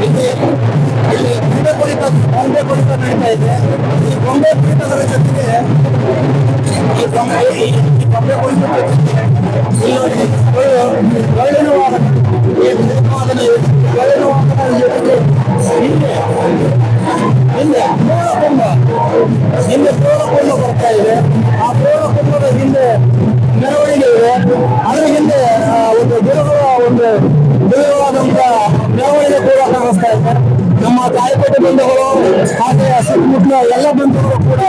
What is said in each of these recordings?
ಇಲ್ಲಿ ಗೊಂಬೆ ಕುಣಿತ ಗೊಂಬೆ ಕುಣಿತ ನಡೀತಾ ಇದೆ ಈ ಗೊಂಬೆ ಕುರಿತದರ ಜೊತೆಗೆ ಈ ಗೊಂಬೆ ಈ ಗೊಂಬೆ ಒಳ್ಳೆ- ಒಳ್ಳೆಯ ವಾದನ ಈ ವಾದನ ಜೊತೆಗೆ ಹಿಂದೆ ಹಿಂದೆ ಪೂರ್ಣಕುಂಭ ಹಿಂದೆ ಬರ್ತಾ ಇದೆ ಮೆರವಣಿಗೆ ಕೂಡ ಕಾಣಿಸ್ತಾ ಇದೆ. ನಮ್ಮ ತಾಯಿಕೋಟೆ ಬಂಧುಗಳು ಹಾಗೆ ಸುತ್ತಮುತ್ತಲ ಎಲ್ಲ ಬಂಧುಗಳು ಕೂಡ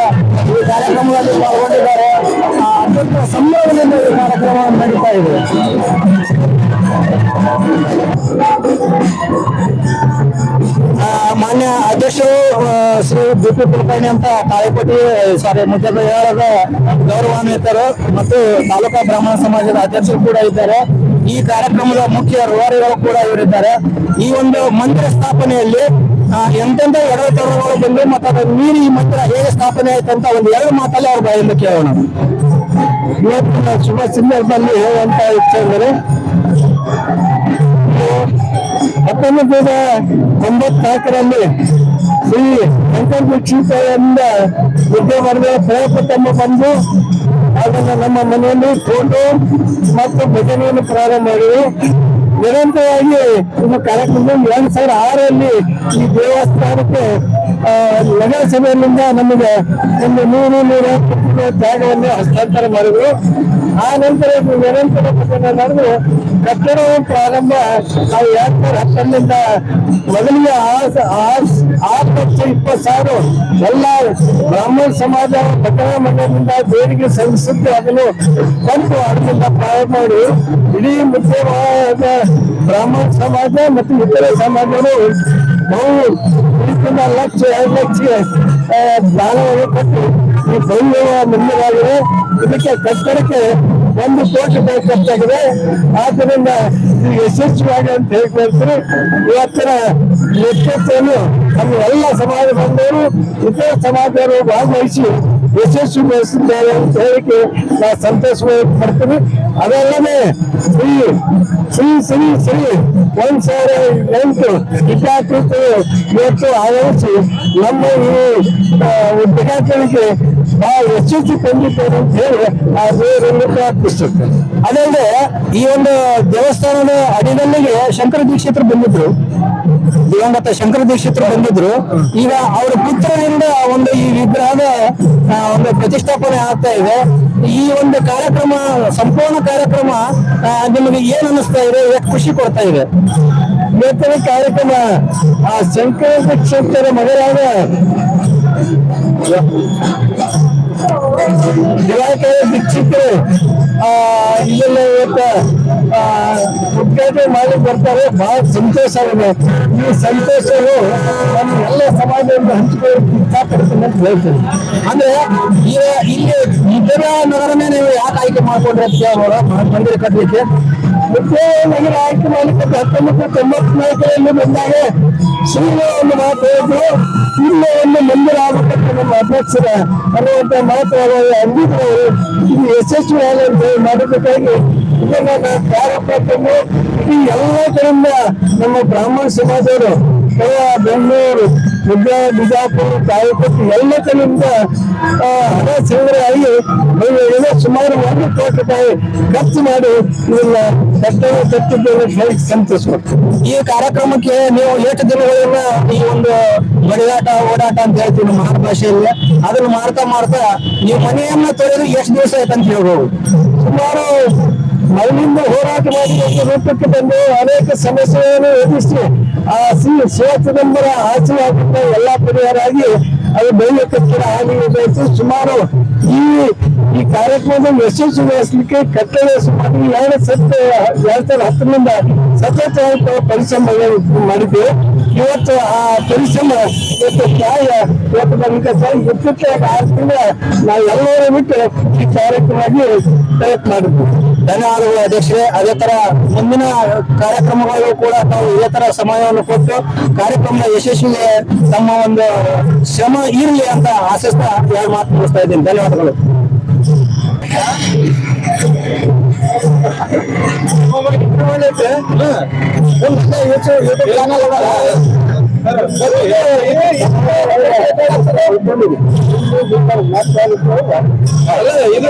ಈ ಕಾರ್ಯಕ್ರಮದಲ್ಲಿ ಪಾಲ್ಗೊಂಡಿದ್ದಾರೆ. ಅತ್ಯಂತ ಸಂಭ್ರಮದಿಂದ ಈ ಕಾರ್ಯಕ್ರಮ ನಡೀತಾ ಇದೆ. ಮಾನ್ಯ ಅಧ್ಯಕ್ಷರು ಶ್ರೀ ಬಿ ಪಿ ಕುಲಕರ್ಣಿ ಅಂತ ತಾಳಿಕೋಟಿ ಸಾರಿ ಮುಖ್ಯೋಪಾಧ್ಯಾಯರಾದ ಗೌರವಾನ್ವಿತರು ಮತ್ತು ತಾಲೂಕಾ ಬ್ರಾಹ್ಮಣ ಸಮಾಜದ ಅಧ್ಯಕ್ಷರು ಕೂಡ ಇದ್ದಾರೆ. ಈ ಕಾರ್ಯಕ್ರಮದ ಮುಖ್ಯ ರೂವಾರಿಗಳು ಕೂಡ ಇವರಿದ್ದಾರೆ. ಈ ಒಂದು ಮಂದಿರ ಸ್ಥಾಪನೆಯಲ್ಲಿ ಎಂತೆಂತ ಎರಡು ಎಡವಟ್ಟುಗಳು ಬಂದು ಮತ್ತು ಅದನ್ನು ಮೀರಿ ಈ ಮಂದಿರ ಹೇಗೆ ಸ್ಥಾಪನೆ ಆಯ್ತು ಅಂತ ಒಂದು ಎರಡು ಮಾತಲ್ಲಿ ಅವ್ರ ಬಾಯಿಂದ ಕೇಳೋಣ. ಇವತ್ತಿನ ಶುಭ ಸಂದರ್ಭದಲ್ಲಿ ಹೇಳುವಂತ ಇಚ್ಛೆ ಅಂದರೆ, ಹತ್ತೊಂಬತ್ತು ನೂರ ತೊಂಬತ್ನಾಲ್ಕರಲ್ಲಿ ಶ್ರೀ ಶಂಕರ ಎಂಬ ವಿದ್ಯಾವರ್ಗ ಪ್ರಯತ್ನ ಬಂದು ಅದನ್ನು ನಮ್ಮ ಮನೆಯಲ್ಲಿ ಫೋಟೋ ಮತ್ತು ಭಜನೆಯನ್ನು ಪ್ರಾರಂಭ ಮಾಡಿ ನಿರಂತರವಾಗಿ ನಮ್ಮ ಕಾರ್ಯಕ್ರಮ ಎರಡ್ ಸಾವಿರದ ಆರಲ್ಲಿ ಈ ದೇವಸ್ಥಾನಕ್ಕೆ ನಗರಸಭೆಯಿಂದ ನಮಗೆ ಒಂದು ನೂರು ನೂರ ಜಾಗವನ್ನು ಹಸ್ತಾಂತರ ಮಾಡಿದ್ರು. ಆ ನಂತರ ನಿರಂತರ ನಡೆದು ಕಟ್ಟಡ ಪ್ರಾರಂಭ, ಆ ಎರಡ್ ಸಾವಿರದ ಹತ್ತೊಂದರಿಂದ ಮೊದಲಿಗೆ ಆರು ಲಕ್ಷ ಇಪ್ಪತ್ತು ಸಾವಿರ ಎಲ್ಲ ಬ್ರಾಹ್ಮಣ ಸಮಾಜ ಭದ್ರಾ ಮಂಡಲದಿಂದ ದೇಣಿಗೆ ಸಲ್ಲಿಸುತ್ತೆ. ಅದನ್ನು ಬಂದು ಅದರಿಂದ ಪ್ರಾರಂಭ ಮಾಡಿ. ಇಡೀ ಮುಖ್ಯವಾದ ಬ್ರಾಹ್ಮಣ ಸಮಾಜ ಮತ್ತು ಇತರ ಸಮಾಜಗಳು ಬಹು ಲಕ್ಷ ಎರಡು ಲಕ್ಷ ದಾನವನ್ನು ಕೊಟ್ಟು ಈ ಭವ್ಯ ಮಂದಿರವಾಗಿದೆ ಇದಕ್ಕೆ ಕಟ್ಟಡಕ್ಕೆ ಒಂದು ಕೋಟಿ ರೂಪಾಯಿ ಆದ್ದರಿಂದ ಇದು ಯಶಸ್ವಿಯಾಗಿ ಅಂತ ಹೇಳ್ತಾರೆ ಇವತ್ತಿನ ನೇತೃತ್ವವನ್ನು ನಮ್ಮ ಎಲ್ಲ ಸಮಾಜ ಬಂದವರು ಇತರ ಸಮಾಜದವರು ಭಾಗವಹಿಸಿ ಯಶಸ್ವಿಗೊಳಿಸಿದ್ದಾರೆ ಅಂತ ಹೇಳಿಕೆ ನಾನು ಸಂತೋಷ ಪಡ್ತೀನಿ ಅದಲ್ಲದೆ ಶ್ರೀ ಶ್ರೀ ಶ್ರೀ ಶ್ರೀ ಒಂದ್ ಸಾವಿರ ಎಂಟು ಇಪ್ಪತ್ತು ಇವತ್ತು ನಮ್ಮ ಈ ಉದ್ಘಾಟನೆಗೆ ಬಹಳ ಯಶಸ್ವಿ ತಂದಿದ್ದಾರೆ ಅಂತ ಹೇಳಿ ಆ ದೇವರನ್ನು ಪ್ರಾರ್ಥಿಸುತ್ತೇನೆ. ಅದಲ್ಲದೆ ಈ ಒಂದು ದೇವಸ್ಥಾನದ ಅಡಿಗಲ್ಲಿಗೆ ಶಂಕರ ದೀಕ್ಷಿತರು ಬಂದಿದ್ರು. ದಿವಂಗತ ಶಂಕರ ದೀಕ್ಷಿತರು ಬಂದಿದ್ರು. ಈಗ ಅವರ ಪುತ್ರರಿಂದ ಒಂದು ಈ ವಿಗ್ರಹದ ಒಂದು ಪ್ರತಿಷ್ಠಾಪನೆ ಆಗ್ತಾ ಇದೆ. ಈ ಒಂದು ಕಾರ್ಯಕ್ರಮ, ಸಂಪೂರ್ಣ ಕಾರ್ಯಕ್ರಮ ನಿಮಗೆ ಏನ್ ಅನಿಸ್ತಾ ಇದೆ? ಖುಷಿ ಕೊಡ್ತಾ ಇದೆ. ಇವತ್ತಿನ ಕಾರ್ಯಕ್ರಮ, ಆ ಶಂಕರ ಕ್ಷೇತ್ರದ ಮಗರಾದ ದಿವಾಕರ ದೀಕ್ಷಿತರು. ಇಲ್ಲೆಲ್ಲ ಇವತ್ತು ಉದ್ಘಾಟನೆ ಮಾಡಿ ಬರ್ತಾರೆ. ಬಹಳ ಸಂತೋಷ ಇದೆ. ಈ ಸಂತೋಷವು ನಮ್ಮ ಎಲ್ಲ ಸಮಾಜದಿಂದ ಹಂಚಿಕೊಳ್ಳಿ ಇಷ್ಟಪಡ್ತೀನಿ ಅಂತ ಹೇಳ್ತೀನಿ. ಅಂದ್ರೆ, ಈಗ ಇಲ್ಲಿ ಇದರ ನಗರನೇ ನೀವು ಯಾಕೆ ಆಯ್ಕೆ ಮಾಡ್ಕೊಂಡ್ರೆ ಅಂತ ಕೇಳ್ಬೋದ ಮಂದಿರ ಕಟ್ಟಲಿಕ್ಕೆ. ಮುಖ್ಯ ನಗರ ಆಯ್ಕೆ ಮಾಡಲಿಕ್ಕೆ ಹತ್ತೊಂಬತ್ತು ತೊಂಬತ್ನಾಲ್ಕರಲ್ಲಿ ಬಂದಾಗ ಸುಳ್ಳು ಒಂದು ಮಾತು ಹೇಳಿದ್ರು. ಇಲ್ಲ ಒಂದು ಮಂದಿರ ಆಗಬೇಕಂತ ನಮ್ಮ ಅಧ್ಯಕ್ಷರ ಅನ್ನುವಂತ ಮಾತು ಅಂದಿದ್ರು ಇದು ಯಶಸ್ವಿ ಹೇಳಿ ಮಾಡೋದಕ್ಕಾಗಿ ಇದನ್ನ ನಾವು ಪ್ರಾರಂಭ ಈ ಎಲ್ಲ ಕಡೆಯಿಂದ ನಮ್ಮ ಬ್ರಾಹ್ಮಣ ಸಮಾಜವರು ಬೆಂಗಳೂರು ಬಿಜಾಪುರ, ತಾಲೂಕು, ಎಲ್ಲ ಕಡೆಯಿಂದ ಸಂಗ್ರಹ ಆಗಿ ಸುಮಾರು ಒಂದು ಕೋಟಿ ರೂಪಾಯಿ ಖರ್ಚು ಮಾಡಿ ಇದನ್ನ ಕಟ್ಟಡ ಕಟ್ಟಿದ್ದೇವೆ ಹೇಳಿ ಸಂತೋಷಪಡ್ತೀವಿ ಈ ಕಾರ್ಯಕ್ರಮಕ್ಕೆ ನೀವು ಎಷ್ಟು ದಿನಗಳೆಲ್ಲ ಈ ಒಂದು ಬಡಿದಾಟ, ಓಡಾಟ ಅಂತ ಹೇಳ್ತೀವಿ ನಮ್ಮ ಆಂಧ್ರ ಭಾಷೆಯಲ್ಲಿ. ಅದನ್ನ ಮಾಡ್ತಾ ಮಾಡ್ತಾ ನೀವು ಮನೆಯನ್ನ ತೊಳೆದು ಎಷ್ಟು ದಿವಸ ಆಯ್ತು ಅಂತ ಹೇಳ್ಬೋದು. ಸುಮಾರು ಮೈಲಿಂದ ಹೋರಾಟ ಮಾಡಿ ರೂಪಕ್ಕೆ ಬಂದು ಅನೇಕ ಸಮಸ್ಯೆಗಳನ್ನು ಎದುರಿಸಿ ಆ ಸಿ ಶಿವಚಿದಂಬರ ಆಶೀರ್ವಾದದಿಂದ ಎಲ್ಲಾ ಪರಿಹಾರ ಆಗಿ ಅದು ಬೆಳೆಯಕ್ಕೆ ಕೂಡ ಆಗಿತ್ತು ಸುಮಾರು ಈ ಈ ಕಾರ್ಯಕ್ರಮದ ಯಶಸ್ವಿಗೊಳಿಸಲಿಕ್ಕೆ ಕಟ್ಟಡ ಸುಮಾರು ಎರಡು ಸತ್ತ ಎರಡ್ ಸಾವಿರದ ಹತ್ತರಿಂದ ಸತತವಾಗಿ ಪರಿಶ್ರಮ ಮಾಡಿದ್ದೇವೆ. ಇವತ್ತು ಆ ಪರಿಶ್ರಮ ಇವತ್ತು ನ್ಯಾಯ ಇವತ್ತು ನಮಗೆ ಇತ್ತೀಚೆಗೆ ಆದ್ರಿಂದ ನಾವು ಎಲ್ಲರೂ ಬಿಟ್ಟು ಈ ಕಾರ್ಯಕ್ರಮವಾಗಿ ಪ್ರಯತ್ನ ಮಾಡಿದ್ವಿ. ಧನ್ಯವಾದಗಳು ಅಧ್ಯಕ್ಷರೇ. ಅದೇ ತರ ಮುಂದಿನ ಕಾರ್ಯಕ್ರಮಗಳಿಗೂ ಕೂಡ ತಾವು ಇದೇ ತರ ಸಮಯವನ್ನು ಕೊಟ್ಟು ಕಾರ್ಯಕ್ರಮ ಯಶಸ್ವಿಗೆ ತಮ್ಮ ಒಂದು ಶ್ರಮ ಇರಲಿ ಅಂತ ಆಶಿಸ್ತಾ ಎರಡು ಮಾತು ಮುಗಿಸ್ತಾ ಇದ್ದೀನಿ. ಧನ್ಯವಾದಗಳು. ಯೂಟ್ಯೂಬ್ ಚಾನಲ್ ಅಲ್ಲ ಇದು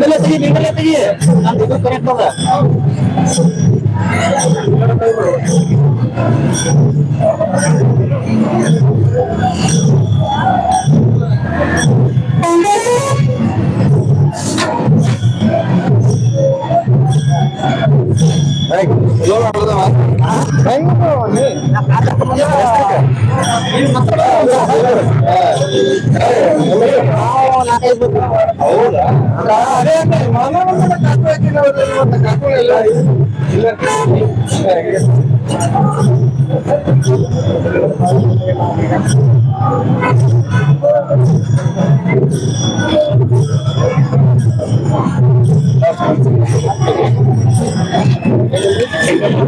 বিকেলেতে গিয়ে বিকেলেতে গিয়ে আমি দুটো কানেক্ট হবে Hey, you're out of the ಇಲ್ಲ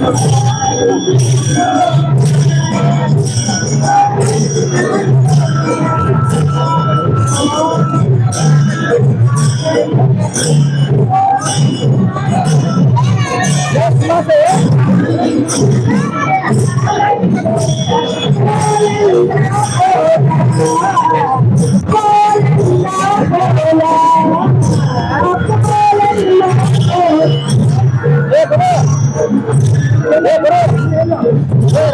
Oh, my God.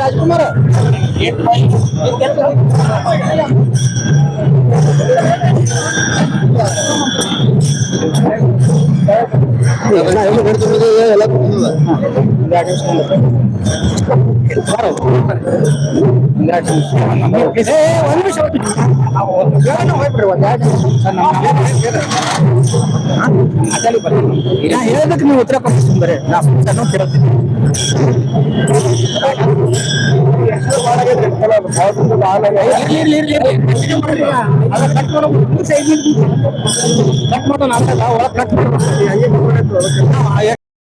ರಾಜ್ಕುಮಾರ. ಹೇಳೋದಕ್ಕೆ ನೀವು ಉತ್ತರ ಕೊಡ್ತೀನಿ ಬರೀ ನಾ ಕೇಳ್ತೀನಿ. ಕಟ್ ಮಾಡೋಣ ಕಟ್ ಮಾಡೋಣ.